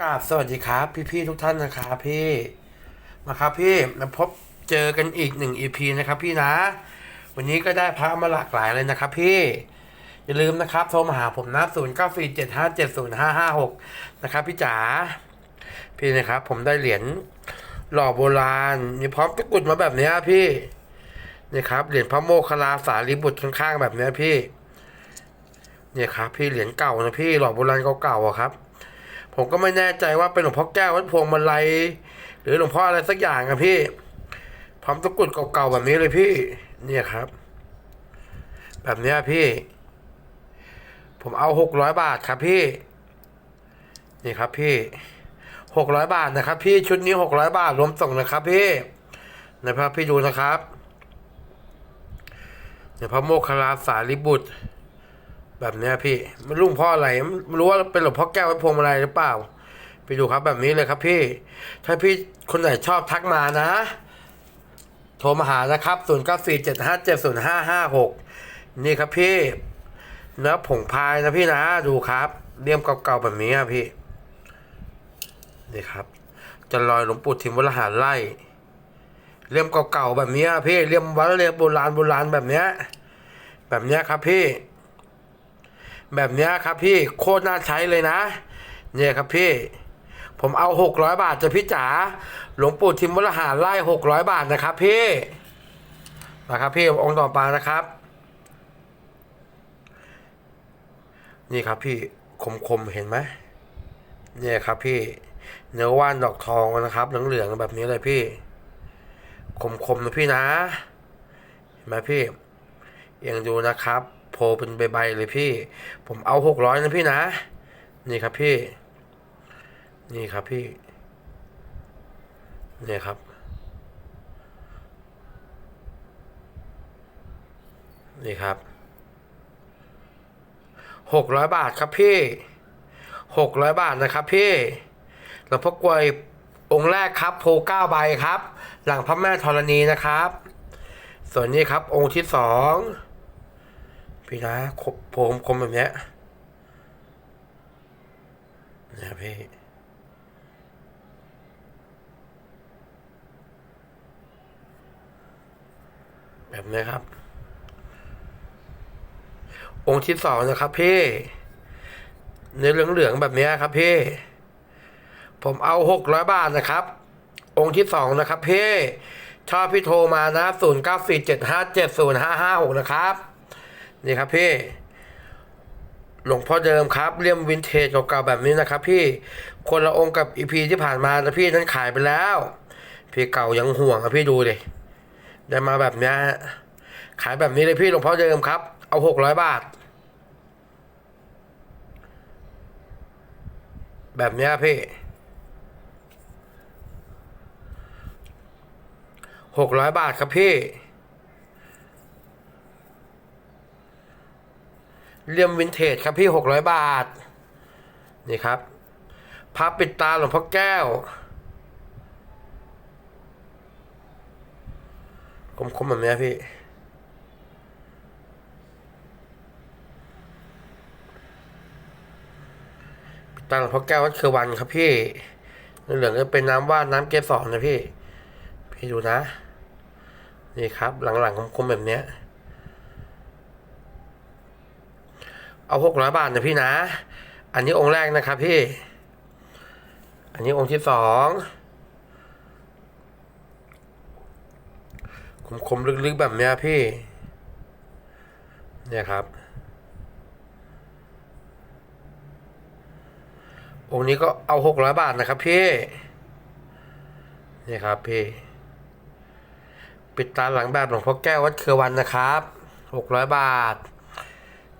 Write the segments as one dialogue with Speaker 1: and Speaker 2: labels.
Speaker 1: กราบสวัสดีครับ พี่ๆทุกท่านนะครับพี่มาครับพี่มาพบเจอกันอีกหนึ่งอีพีนะครับพี่นะ วันนี้ก็ได้พระมาหลากหลายเลยนะครับพี่ อย่าลืมนะครับโทรมาหาผมนะศูนย์เก้าสี่เจ็ดห้าเจ็ดศูนย์ห้าห้าหกนะครับพี่จ๋าพี่นะครับผมได้เหรียญหล่อโบราณ มีพร้อมตะกรุดมาแบบนี้พี่นี่ครับเหรียญพระโมคคัลลาสารีบุตรข้างๆแบบนี้พี่เนี่ยครับ พี่เหรียญเก่านะพี่หล่อโบราณเก่าๆครับ ผมก็ไม่แน่ใจว่าเป็นหลวงพ่อแก้ววัดพวงมาลัยหรือหลวงพ่ออะไรสักอย่างอะพี่ พร้อมตะกรุดเก่าๆแบบนี้เลยพี่ เนี่ยครับ แบบเนี้ยพี่ ผมเอาหกร้อยบาทครับพี่ นี่ครับพี่หกร้อยบาทนะครับ พี่ชุดนี้หกร้อยบาทรวมส่งนะครับพี่นะครับพี่ดูนะครับเนี่ยพระโมคคัลลาสารีบุตร แบบเนี้ยพี่ไม่รู้หลวงพ่ออะไรไม่รู้ว่าเป็นหลวงพ่อแก้ววัดพวงมาลัยหรือเปล่า ไปดูครับแบบนี้เลยครับพี่ ถ้าพี่คนไหนชอบทักมานะ โทรมาหานะครับ 0 9 4 7 5 7 0 5 5 6 นี่ครับพี่ เนื้อผงพายนะพี่นะ ดูครับเลี่ยมเก่าๆแบบนี้พี่ นี่ครับ จะลอยหลวงปู่ทิมวรหารไล่เลี่ยมเก่าๆแบบนี้พี่เลี่ยมวัดเรียมโบราณโบราณแบบเนี้ยแบบเนี้ยครับพี่ แบบนี้ครับพี่โคตรน่าใช้เลยนะ เนี่ยครับพี่ ผมเอาหกร้อยบาทจะพี่จ๋าหลวงปู่ทิมวรหารไล่หกร้อยบาทนะครับพี่นะครับพี่องค์ต่อไปนะครับ นี่ครับพี่คมๆเห็นไหมเนี่ยครับพี่เนื้อว่านดอกทองนะครับ เหลืองๆแบบนี้เลยพี่คมๆนะพี่นะเห็นไหมพี่ยังดูนะครับ พลเป็นใบๆเลยพี่ ผมเอาหกร้อยนะพี่นะ นี่ครับพี่ นี่ครับพี่ นี่ครับ นี่ครับหกร้อยบาทครับพี่หกร้อยบาทนะครับพี่หลวงพ่อกลวยองค์แรกครับโพเก้าใบครับ หลังพระแม่ธรณีนะครับ ส่วนนี้ครับองค์ที่สอง พี่นะคมโพคมแบบเนี้ยนี่ยพี่แบบนี้ครับ องค์ที่สองนะครับพี่เนื้อเหลืองๆแบบนี้ครับพี่ ผมเอาหกร้อยบาทนะครับ องค์ที่สองนะครับพี่ชอบพี่โทรมานะศูนย์เก้าสี่เจ็ดห้าเจ็ดศูนย์ห้าห้าหกนะครับ นี่ครับพี่ หลวงพ่อเดิมครับเลี่ยมวินเทจเก่าๆแบบนี้นะครับพี่คนละองค์กับอีพีที่ผ่านมานะพี่นั้นขายไปแล้ว พี่เก่ายังห่วงอะพี่ดูดิได้มาแบบนี้ฮะขายแบบนี้เลยพี่หลวงพ่อเดิมครับ เอาหกร้อยบาท แบบนี้พี่หกร้อยบาทครับพี่ เลี่ยมวินเทจครับพี่หกร้อยบาท นี่ครับพับปิดตาหลวงพ่อแก้ว คมๆแบบเนี้ยพี่ ปิดตาหลวงพ่อแก้ววัดคือวันครับพี่เหลืองๆก็เป็นน้ำว่านน้ำเกสรนะพี่ พี่ดูนะ นี่ครับหลังๆคมๆแบบเนี้ย เอาหกร้อยบาทนะพี่นะ อันนี้องค์แรกนะครับพี่ อันนี้องค์ที่สองคมๆลึกๆแบบเนี้ยพี่ เนี่ยครับ องค์นี้ก็เอาหกร้อยบาทนะครับพี่ นี่ครับพี่ ปิดตาหลังแบบหลวงพ่อแก้ววัดเครือวันนะครับหกร้อยบาท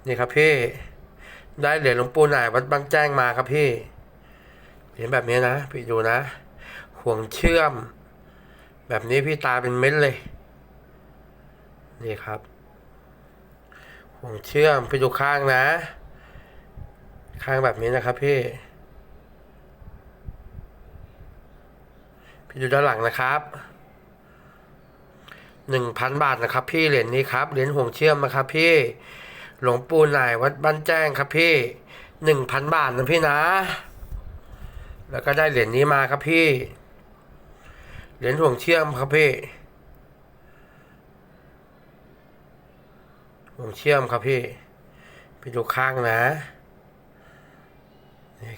Speaker 1: นี่ครับพี่ ได้เหรียญหลวงปู่หน่ายวัดบางแจ้งมาครับพี่ เหรียญแบบนี้นะ พี่ดูนะ ห่วงเชื่อม แบบนี้พี่ตาเป็นเม็ดเลย นี่ครับ ห่วงเชื่อมพี่ดูข้างนะ ข้างแบบนี้นะครับพี่ พี่ดูด้านหลังนะครับหนึ่งพันบาทนะครับพี่เหรียญนี้ครับเหรียญห่วงเชื่อมนะครับพี่ หลวงปู่น่ายวัดบ้านแจ้งครับพี่หนึ่งพันบาทนะพี่นะ แล้วก็ได้เหรียญนี้มาครับพี่ เหรียญห่วงเชื่อมครับพี่ ห่วงเชื่อมครับพี่ ไปดูข้างนะ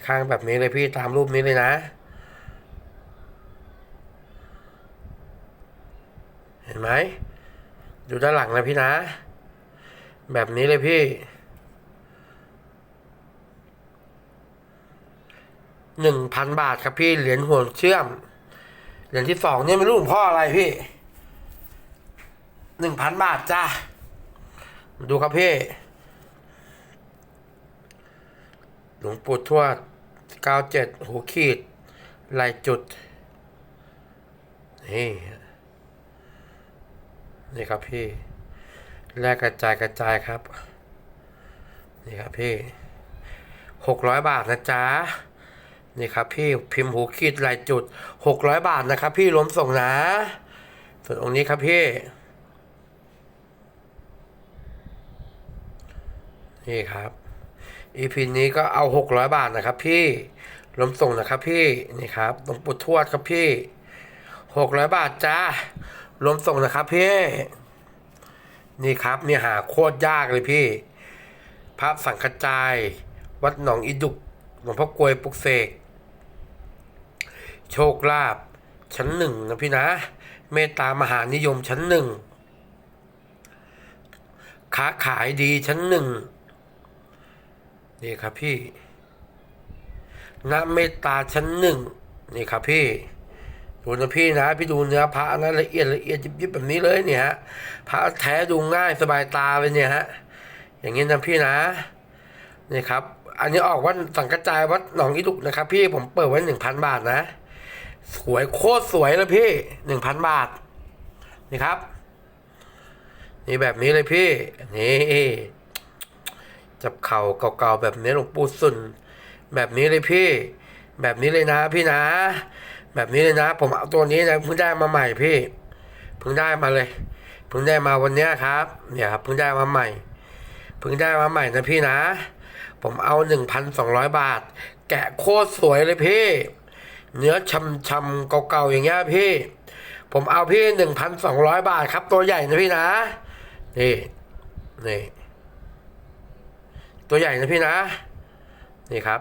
Speaker 1: ข้างแบบนี้เลยพี่ตามรูปนี้เลยนะ เห็นไหม ดูด้านหลังนะพี่นะ แบบนี้เลยพี่หนึ่งพันบาทครับพี่เหรียญห่วงเชื่อม เหรียญที่สองเนี่ยไม่รู้พ่ออะไรพี่หนึ่งพันบาทจ้าดูครับพี่ หลวงปู่ทวดเก้าเจ็ดหูขีดลายจุด นี่ นี่ครับพี่ แลกกระจายกระจายครับ นี่ครับพี่หกร้อยบาทนะจ๊ะนี่ครับพี่พิมพ์หูขีดลายจุดหกร้อยบาทนะครับ พี่รวมส่งนะ ส่วนองค์นี้ครับพี่นี่ครับอีพีนี้ก็เอาหกร้อยบาทนะครับ พี่รวมส่งนะครับ พี่นี่ครับหลวงปู่ทวดครับพี่หกร้อยบาทจ้ารวมส่งนะครับพี่ นี่ครับนี่หาโคตรยากเลยพี่ พระสังฆจาย วัดหนองอีดุกหลวงพ่อกวยปุกเสก โชคลาภชั้นหนึ่งนะพี่นะ เมตตามหานิยมชั้นหนึ่งค้าขายดีชั้นหนึ่งนี่ครับพี่ณเมตตาชั้นหนึ่งนี่ครับพี่ ดูนะพี่นะพี่ดูเนื้อพระนะละเอียดละเอียดยิบๆแบบนี้เลยเนี่ยฮะพระแท้ดูง่ายสบายตาเลยเนี่ยฮะอย่างนี้นะพี่นะนี่ครับ อันนี้ออกวัดสังกระจายวัดหนองอีดุกนะครับ พี่ผมเปิดไว้หนึ่งพันบาทนะ สวยโคตรสวยเลยพี่หนึ่งพันบาทนี่ครับ นี่แบบนี้เลยพี่นี่จับเข่าเก่าๆแบบนี้หลวงปู่สุนแบบนี้เลยพี่ แบบนี้เลยนะพี่นะ แบบนี้เลยนะ ผมเอาตัวนี้นะเพิ่งได้มาใหม่พี่เพิ่งได้มาเลยเพิ่งได้มาวันนี้ครับ เนี่ยครับเพิ่งได้มาใหม่เพิ่งได้มาใหม่นะพี่นะ ผมเอาหนึ่งพันสองร้อยบาท แกะโคตรสวยเลยพี่ เนื้อช่ำๆเก่าๆอย่างเงี้ยพี่ ผมเอาพี่หนึ่งพันสองร้อยบาทครับ ตัวใหญ่นะพี่นะนี่นี่ตัวใหญ่นะพี่นะ นี่ครับ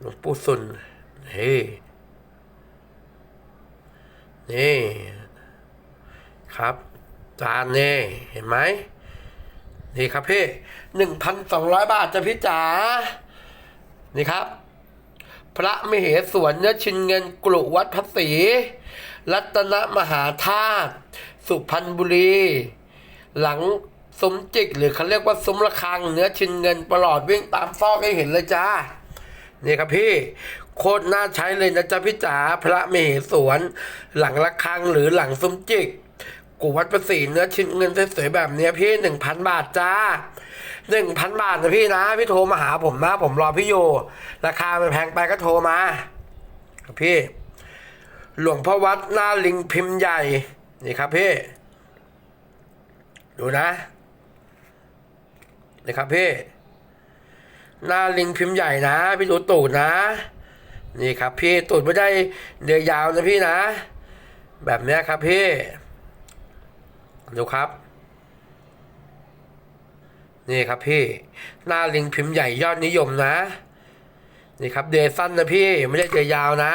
Speaker 1: หลวงปู่สุนนี่นี่ ครับ จานนี่เห็นไหมนี่ครับพี่หนึ่งพันสองร้อยบาทจะพี่จ๋า นี่ครับ พระมเหสวนเนื้อชินเงินกลุวัดพระศรีรัตนมหาธาตุสุพรรณบุรี หลังสมจิกหรือเขาเรียกว่าสมระคังเนื้อชินเงินประหลอดวิ่งตามซอกให้เห็นเลยจ้า นี่ครับพี่โคตรน่าใช้เลยนะจ๊ะพี่จ๋าพระมเหสวนหลังระฆังหรือหลังสมจิก กูวัดประสีเนื้อชิ้นเงินสวยๆแบบเนี้ยพี่หนึ่งพันบาทจ้าหนึ่งพันบาทนะพี่นะ พี่โทรมาหาผมนะ ผมรอพี่อยู่ ราคามันแพงไปก็โทรมาครับพี่ หลวงพ่อวัดหน้าลิงพิมพ์ใหญ่ นี่ครับพี่ ดูนะ นี่ครับพี่ หน้าลิงพิมพ์ใหญ่นะ พี่ดูตูดนะ นี่ครับพี่ตูดไม่ได้เดือยยาวนะพี่นะ แบบนี้ครับพี่ ดูครับ นี่ครับพี่ หน้าลิงพิมพ์ใหญ่ยอดนิยมนะ นี่ครับเดซันนะพี่ไม่ได้เดยาวนะ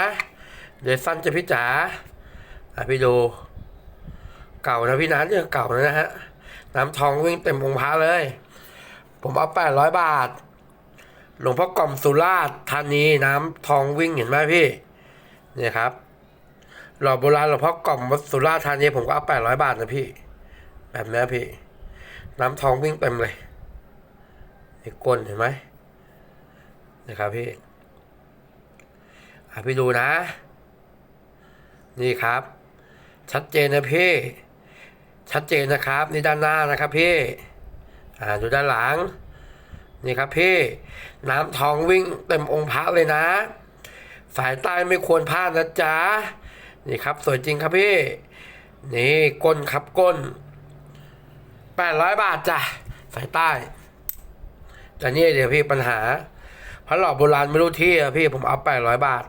Speaker 1: เดซันจะพี่จ๋าอะพี่ดู เก่านะพี่นะเนี่ยเก่านะฮะน้ำทองวิ่งเต็มองค์พระเลย ผมเอาแปดร้อยบาท หลวงพ่อกล่อมสุราษฎร์ธานีน้ำทองวิ่งเห็นไหมพี่เนี่ยครับ หล่อโบราณหลวงพ่อกล่อมวัดสุราษฎร์ธานีผมก็เอาแปดร้อยบาทนะพี่ แบบนี้พี่ น้ำทองวิ่งเต็มเลยนี่ก้นเห็นไหมนี่ครับพี่อะพี่ดูนะ นี่ครับ ชัดเจนนะพี่ ชัดเจนนะครับ นี่ด้านหน้านะครับพี่ อ่าดูด้านหลัง นี่ครับพี่น้ำทองวิ่งเต็มองค์พระเลยนะ สายใต้ไม่ควรพลาดนะจ๊ะนี่ครับ สวยจริงครับพี่ นี่ก้นครับก้นแปดร้อยบาทจ้ะสายใต้ แต่นี่เดี๋ยวพี่ปัญหาพระหล่อโบราณไม่รู้ที่อะพี่ผมเอาแปดร้อยบาท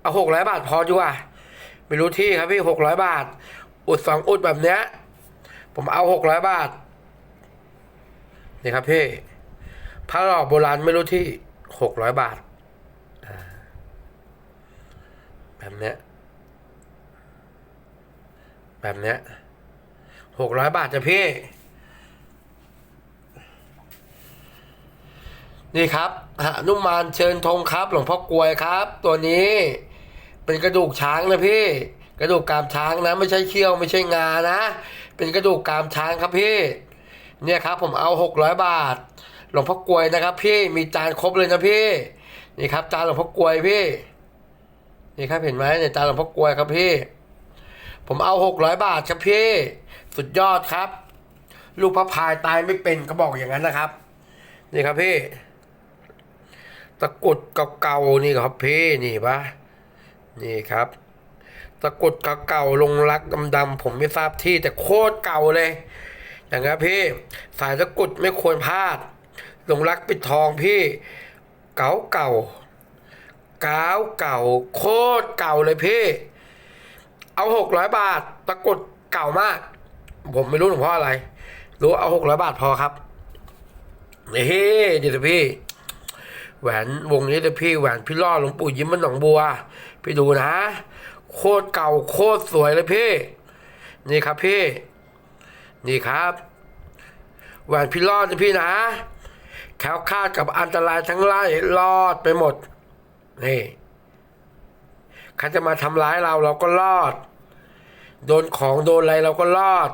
Speaker 1: เอาหกร้อยบาทพอดีกว่าไม่รู้ที่ครับพี่หกร้อยบาท อุดสองอุดแบบเนี้ย ผมเอาหกร้อยบาท นี่ครับพี่พระหล่อโบราณไม่รู้ที่หกร้อยบาท แบบเนี้ย แบบเนี้ยหกร้อยบาทจ้ะพี่ นี่ครับหนุมานเชิญธงครับ หลวงพ่อกลวยครับ ตัวนี้เป็นกระดูกช้างนะพี่ กระดูกกามช้างนะ ไม่ใช่เขี้ยวไม่ใช่งานะ เป็นกระดูกกามช้างครับพี่ เนี่ยครับผมเอาหกร้อยบาท หลวงพ่อกลวยนะครับ พี่มีจานครบเลยนะพี่ นี่ครับจานหลวงพ่อกลวยพี่ นี่ครับเห็นไหมเนี่ยจานหลวงพ่อกลวยครับพี่ ผมเอาหกร้อยบาทครับพี่ สุดยอดครับ ลูกพระพายตายไม่เป็นก็บอกอย่างนั้นนะครับ นี่ครับพี่ ตะกรุดเก่าๆนี่ครับพี่นี่ปะนี่ครับตะกรุดเก่าๆลงรักดำๆผมไม่ทราบที่แต่โคตรเก่าเลย อย่างนี้พี่สายตะกรุดไม่ควรพลาดลงรักปิดทองพี่เก่าเก่าเก่าเก่าโคตรเก่าเลยพี่ เอาหกร้อยบาทตะกรุดเก่ามาก ผมไม่รู้หลวงพ่ออะไร รู้เอาหกร้อยบาทพอครับนี่เดี๋ยวพี่ แหวนวงนี้เลยวพี่แหวนพี่ล่อหลวงปู่ยิ้มมันหนองบัว พี่ดูนะ โคตรเก่าโคตรสวยเลยพี่ นี่ครับพี่ นี่ครับแหวนพี่รอดนะพี่นะแควคาดกับอันตรายทั้งหลายรอดไปหมด นี่เขาจะมาทำร้ายเราเราก็รอด โดนของโดนอะไรเราก็รอด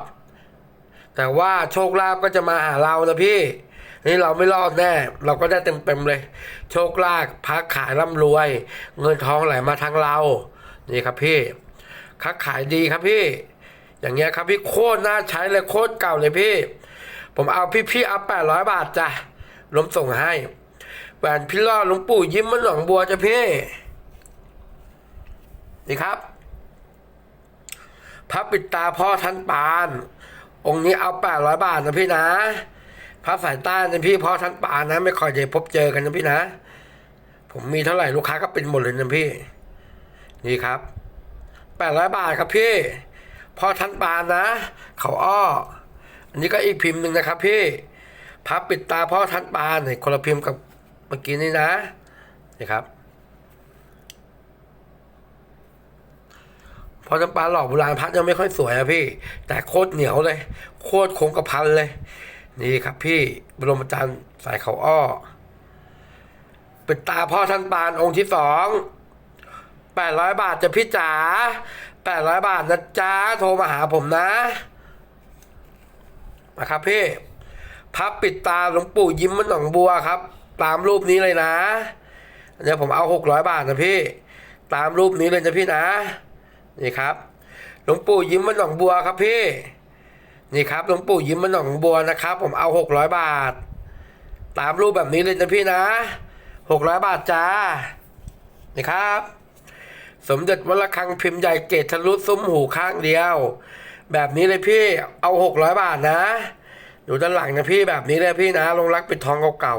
Speaker 1: แต่ว่าโชคลาภก็จะมาหาเรานะพี่ นี่เราไม่รอดแน่ เราก็ได้เต็มๆเลย โชคลาภพักขายร่ำรวย เงินทองไหลมาทางเรา นี่ครับพี่ค้าขายดีครับพี่ อย่างเงี้ยครับพี่โคตรน่าใช้เลยโคตรเก่าเลยพี่ ผมเอาพี่พี่เอาแปดร้อยบาทจ้ะล้มส่งให้แหวนพี่ล่อดหลวงปู่ยิ้มมันหนองบัวจ้ะพี่นี่ครับพระปิดตาพ่อท่านปาน องค์นี้เอาแปดร้อยบาทนะพี่นะพระสายใต้นะพี่พ่อท่านปานนะ ไม่ค่อยจะพบเจอกันนะพี่นะ ผมมีเท่าไหร่ลูกค้าก็เป็นหมดเลยนะพี่ นี่ครับแปดร้อยบาทครับพี่ พ่อท่านปานนะ เขาอ้อ อันนี้ก็อีกพิมพ์หนึ่งนะครับพี่พระปิดตาพ่อท่านปานเนี่ยคนละพิมพ์กับเมื่อกี้นี่นะนี่ครับพอจำปาหลอกโบราณพัดยังไม่ค่อยสวยอะพี่ แต่โคตรเหนียวเลย โคตรคงกระพันเลย นี่ครับพี่บรมอาจารย์สายเขาอ้อป็นตาพ่อท่านปานองค์ที่สองแปดร้อยบาทจะพี่จ๋า แปดร้อยบาทนะจ๊ะโทรมาหาผมนะนะครับพี่พับปิดตาหลวงปู่ยิ้มมันหนองบัวครับ ตามรูปนี้เลยนะเดี๋ยวผมเอาหกร้อยบาทนะพี่ ตามรูปนี้เลยนะพี่นะ นี่ครับ หลวงปู่ยิ้มมันหนองบัวครับพี่ นี่ครับหลวงปู่ยิ้มมันหนองบัวนะครับ ผมเอาหกร้อยบาท ตามรูปแบบนี้เลยนะพี่นะหกร้อยบาทจ้านี่ครับ สมเด็จวัดระฆังพิมพ์ใหญ่เกตทะลุซุ้มหูข้างเดียว แบบนี้เลยพี่เอาหกร้อยบาทนะ อยู่ด้านหลังนะพี่แบบนี้เลยพี่นะลงรักปิดทองเก่า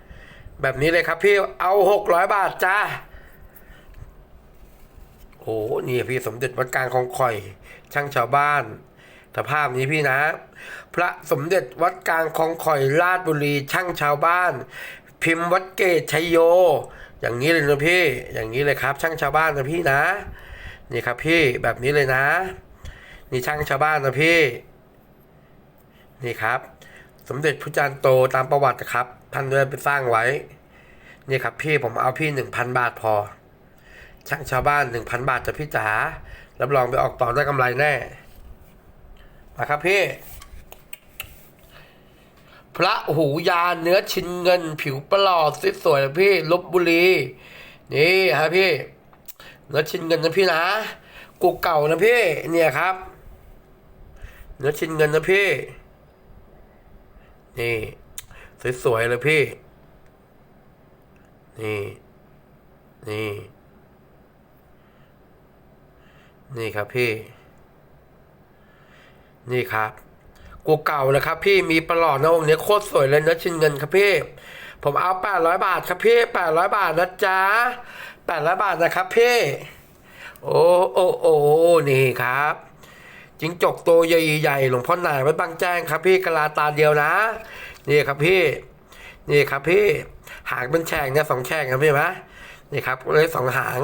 Speaker 1: ๆแบบนี้เลยครับพี่เอาหกร้อยบาทจ้าโอ้นี่พี่สมเด็จวัดกลางคลองคอย ช่างชาวบ้านสภาพนี้พี่นะ พระสมเด็จวัดกลางคลองคอยราชบุรีช่างชาวบ้าน พิมพ์วัดเกตชัยโย อย่างนี้เลยนะพี่อย่างนี้เลยครับ ช่างชาวบ้านนะพี่นะ นี่ครับพี่แบบนี้เลยนะ นี่ช่างชาวบ้านนะพี่ นี่ครับ สมเด็จพระจารย์โตตามประวัตินะครับท่านได้ไปสร้างไว้ นี่ครับพี่ผมเอาพี่หนึ่งพันบาทพอ ช่างชาวบ้านหนึ่งพันบาทจะพี่จ๋ารับรองไปออกต่อได้กำไรแน่มาครับพี่ ระหูยาเนื้อชิ้นเงิน ผิวประหลอดสวยๆพี่ลบบุรี นี่ฮะพี่เนื้อชิ้นเงินนะพี่นะกูเก่านะพี่เนี่ยครับ เนื้อชิ้นเงินนะพี่ นี่สวยๆเลยพี่ นี่ นี่ นี่ครับพี่ นี่ครับ กูเก่าเลยครับพี่มีประหลอดนะองค์นี้โคตรสวยเลยเนื้อชิ้นเงินครับพี่ ผมเอาแปดร้อยบาทครับพี่แปดร้อยบาทนะจ๊ะแปดร้อยบาทนะครับพี่ โอ้โอ้โอ้นี่ครับจิงจกตัวใหญ่ๆหลวงพ่อหน่ายวัดบางแจ้งครับพี่กะลาตาเดียวนะ นี่ครับพี่ นี่ครับพี่ หางเป็นแฉกเนี่ยสองแฉกครับพี่นไหมนี่ครับเลยสองหาง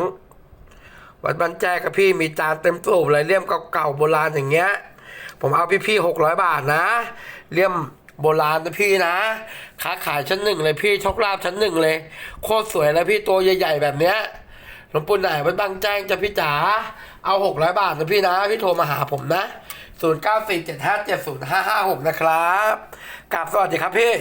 Speaker 1: วัดบ้านแจ้งครับพี่มีจานเต็มตู้เลยเลี่ยมเก่าๆโบราณอย่างเงี้ย ผมเอาพี่พี่หกร้อยบาทนะเลี่ยมโบราณนะพี่นะค้าขายชั้นหนึ่งเลยพี่โชคลาภชั้นหนึ่งเลย โคตรสวยเลยพี่ตัวใหญ่ ๆ แบบเนี้ยหลวงปู่ไหนวัดบางแจ้งจะพี่จ๋าเอาหกร้อยบาทนะพี่นะ พี่โทรมาหาผมนะศูนย์เก้าสี่เจ็ดห้าเจ็ดศูนย์ห้าห้าหกนะครับกราบสวัสดีครับพี่